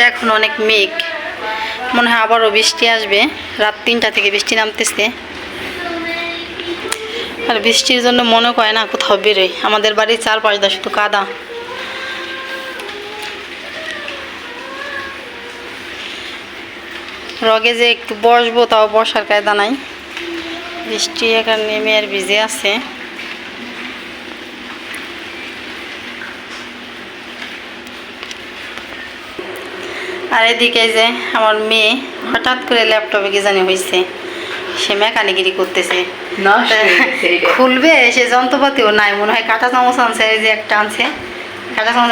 আকাশে এখন অনেক মেঘ। মনে হয় আবারও বৃষ্টি আসবে। রাত তিনটা থেকে বৃষ্টি নামতেছে। আর বৃষ্টির জন্য মনে করে না কোথাও বেরোয়। আমাদের বাড়ির চারপাশটা শুধু কাদা। রগে যে একটু বসবো, তাও বসার কায়দা নাই। বৃষ্টি এখানে নেমে আর ভিজে আছে। আর এদিকে যে আমার মেয়ে হঠাৎ করে ল্যাপটপে কি জানি হয়েছে সে মেকানিগিরি করতেছে। খুলবে সে যন্ত্রপাতিও নাই মনে হয় কাঁটা চামচ আনছে যে একটা আনছে। কাঁটা চামচ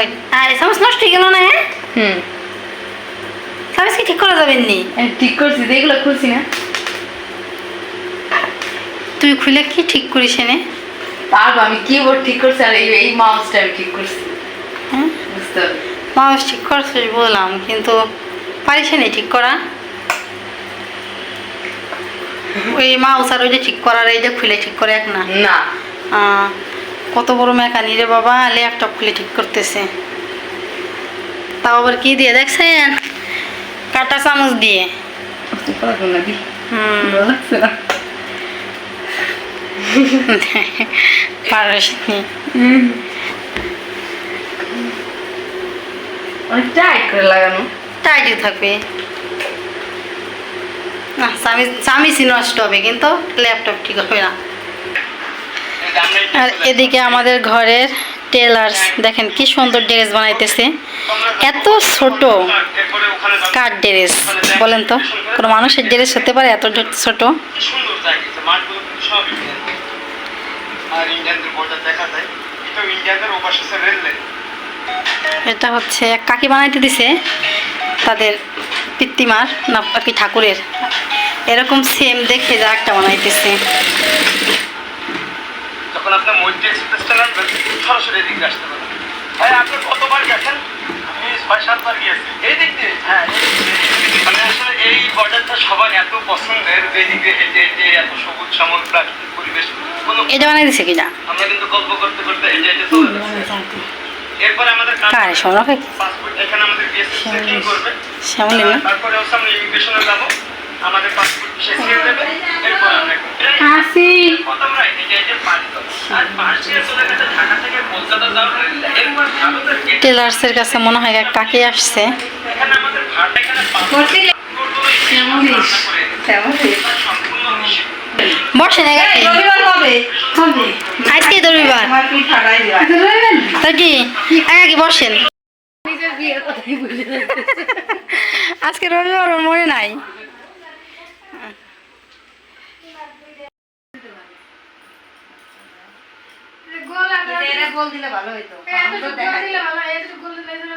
চামচ নষ্ট হয়ে গেল না হ্যাঁ? হুম। চামচ কি ঠিক করা যাবেন নি? ঠিক করছি দেখল খুলছি না। তুই খুলে কি ঠিক করিস এনে? তারপর আমি কিবোর্ড ঠিক করছি আর এই- এই মাউসটা আমি ঠিক করছি। হ্যাঁ? বুঝতে মাউস ঠিক করছিস বললাম কিন্তু পারিস নি ঠিক করা? ওই মাউস আর ওই যে ঠিক করার এই যে খুলে ঠিক করে এক না? না। কত বড় মেকানি রে বাবা ল্যাপটপ খুলে ঠিক করতেছে। তাও আবার কি দিয়ে দেখছেন? কাটা চামচ দিয়ে। পারব হুম। পারস নি অনেক টাইট করে লাগানো। টাইটই থাকবে। না চামি চামিচি নষ্ট হবে কিন্তু ল্যাপটপ ঠিক হবে না। আর এদিকে আমাদের ঘরের টেলার্স দেখেন কি সুন্দর ড্রেস বানাইতেছে। এত ছোট কার ড্রেস বলেন তো? কোনো মানুষের ড্রেস হতে পারে এত ছোট? আর ইন্ডিয়ানদের বর্ডার দেখা যায়। এটা ইন্ডিয়ানদের ওপাশে রেল লাইন এটা হচ্ছে এক কাকি বানাইতে দিছে তাদের পিতৃমার না কি ঠাকুরের। এরকম সেম দেখে যা একটা বানাইতেছে। যখন আপনার মধ্যে এক্সপ্রেসটা নামবেন সরাসরি এদিকে আসতে পারেন ভাই আপনি কতবার গেছেন? আমি ছয় সাতবার গিয়েছি। এই দিক দিয়ে? হ্যাঁ এই। মানে আসলে এই বর্ডারটা সবার এত পছন্দের যে এদিকে হেঁটে হেঁটে এত সবুজ শ্যামল প্রাকৃতিক পরিবেশ। এটা বানাই দিছে কিনা? আমরা কিন্তু গল্প করতে করতে হেঁটে হেঁটে চলে যাচ্ছি। এরপর আমাদের কারে সৌরভ পাসপোর্ট এখানে আমাদের চেকিং করবে। শ্যামলী না? তারপরে হচ্ছে আমরা ইমিগ্রেশনে যাব। আমাদের পাসপোর্ট দিয়ে দেবে। এরপর আমরা প্রথম রাইট পাঁচ আর পাঁচ দিয়ে চলে গেছে ঢাকা থেকে কলকাতা যাওয়ার এরপর ভারতের টেলার্সের কাছে মনে হয় এক কাকি আসছে। এখানে আমাদের ভাড়া এখানে শ্যামলি। সম্পূর্ণ না কাকি রবিবার কবে? কবে? আজকে তো রবিবার। আমার কি ফাটাই তা কি? একা কি বসেন? আজকে রবিবার ওর মনে নাই। গোল দিলে ভালো হইতো। আমি তো দেখাই। হ্যাঁ